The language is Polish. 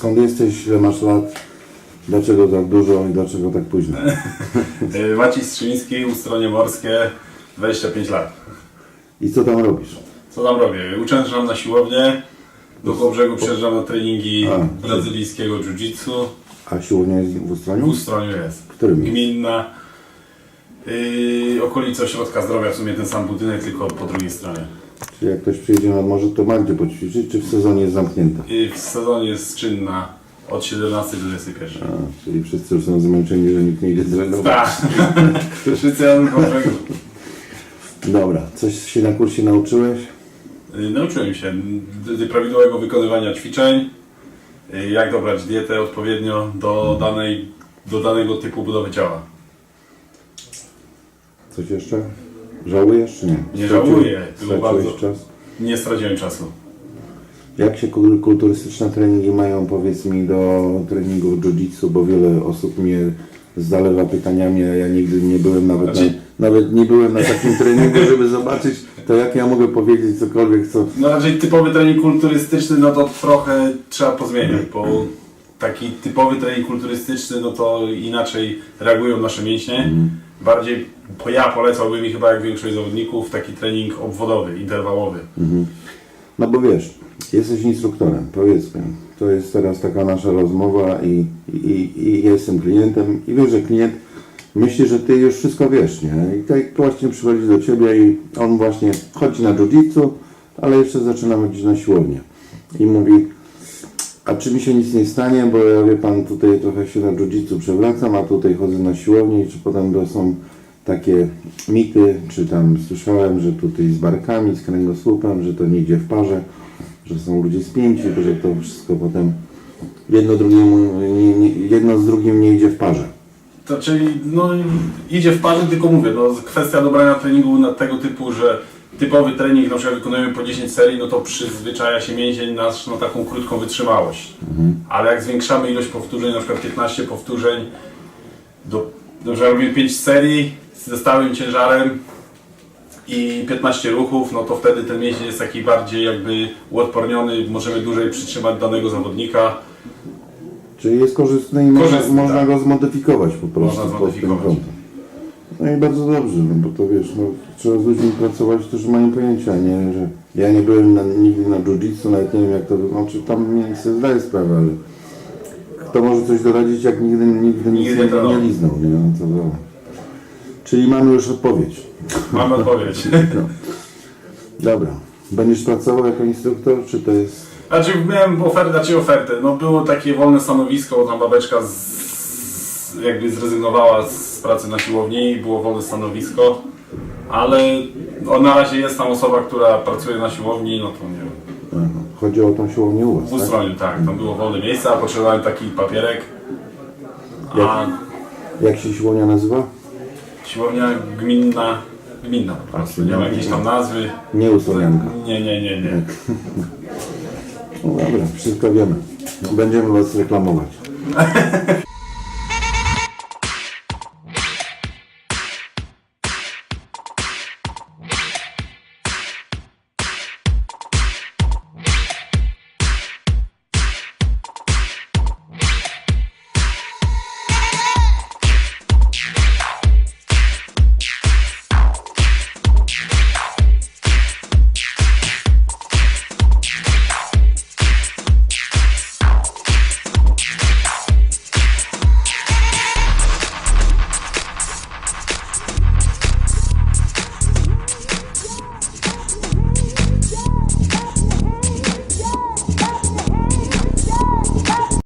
Skąd jesteś, ile masz lat, dlaczego tak dużo i dlaczego tak późno? Y, Maciej Strzyński, Ustronie Morskie, 25 lat. I co tam robisz? Co tam robię? Uczęszczam na siłownię, do Kołbrzegu przyjeżdżam na treningi A. brazylijskiego jiu-jitsu. A siłownia jest w W Ustroniu? Ustroniu jest. W którym? Gminna. Yy, okolica Ośrodka Zdrowia, w sumie ten sam budynek, tylko po drugiej stronie. Czy jak ktoś przyjedzie nad morze, to ma gdzie poćwiczyć, czy w sezonie jest zamknięta? I w sezonie jest czynna od 17 do 21. A, czyli wszyscy już są zmęczeni, że nikt nie idzie trenować. Tak, wszyscy jadą Kołbrzegu. Dobra, coś się na kursie nauczyłeś? Y, Nauczyłem się d- d- prawidłowego wykonywania ćwiczeń, y, jak dobrać dietę odpowiednio do, danej, do danego typu budowy ciała. Coś jeszcze? Żałujesz czy nie? Nie Straciłeś- żałuję, było Straciłeś bardzo. czas? Nie straciłem czasu. Jak się kul- kulturystyczne treningi mają, powiedz mi, do treningów jiu-jitsu, bo wiele osób mnie zalewa pytaniami, a ja nigdy nie byłem nawet, Znaczy- na, nawet nie byłem na takim treningu, żeby zobaczyć, to jak ja mogę powiedzieć cokolwiek, co... No raczej typowy trening kulturystyczny, no to trochę trzeba pozmieniać, bo taki typowy trening kulturystyczny, no to inaczej reagują nasze mięśnie. Bardziej, po ja polecałbym mi chyba jak większość zawodników, taki trening obwodowy, interwałowy. No bo wiesz, jesteś instruktorem, powiedzmy, to jest teraz taka nasza rozmowa i, i, i jestem klientem i wiem, że klient myśli, że ty już wszystko wiesz, nie? I tak właśnie przychodzi do ciebie i on właśnie chodzi na jiu-jitsu, ale jeszcze zaczyna chodzić na siłownię i mówi, a czy mi się nic nie stanie, bo ja wie pan, tutaj trochę się na jiu-jitsu przewracam, a tutaj chodzę na siłownię i czy potem to są takie mity, czy tam słyszałem, że tutaj z barkami, z kręgosłupem, że to nie idzie w parze, że są ludzie spięci, że to wszystko potem jedno, nie, nie, jedno z drugim nie idzie w parze. To czyli no, idzie w parze, tylko mówię, no, kwestia dobrania treningu na tego typu, że typowy trening na przykład wykonujemy po 10 serii, no to przyzwyczaja się mięsień nasz na taką krótką wytrzymałość. Ale jak zwiększamy ilość powtórzeń, na przykład 15 powtórzeń, do, do że robimy 5 serii ze stałym ciężarem i 15 ruchów, no to wtedy ten mięsień jest taki bardziej jakby uodporniony, możemy dłużej przytrzymać danego zawodnika. Czyli jest korzystny i Korzystny, można, można tak. go zmodyfikować po prostu Można pod tym zmodyfikować. kątem. No i bardzo dobrze, no bo to wiesz, no, trzeba z ludźmi pracować, którzy mają pojęcia, nie, że ja nie byłem na, nigdy na jiu-jitsu, nawet nie wiem jak to wygląda, czy tam mnie sobie zdaję sprawę, ale kto może coś doradzić, jak nigdy, nigdy nic Nigdy nie, nie nie liznął, nie, no, to, to. Czyli mamy już odpowiedź. Mamy odpowiedź. No. Dobra, będziesz pracował jako instruktor, czy to jest... Znaczy miałem ofertę, znaczy ofertę, no było takie wolne stanowisko, bo tam babeczka z, jakby zrezygnowała z pracy na siłowni i było wolne stanowisko, ale no, na razie jest tam osoba, która pracuje na siłowni, no to nie wiem, chodzi o tą siłownię u was, tak? Ustroniu, tak, tam było wolne miejsce, a potrzebowałem taki papierek, a Jak się siłownia nazywa? siłownia gminna, gminna po prostu, nie ma jakiejś tam nazwy, Nie Ustronianka. nie, nie, nie, nie. No dobra, wszystko wiemy. Będziemy was reklamować.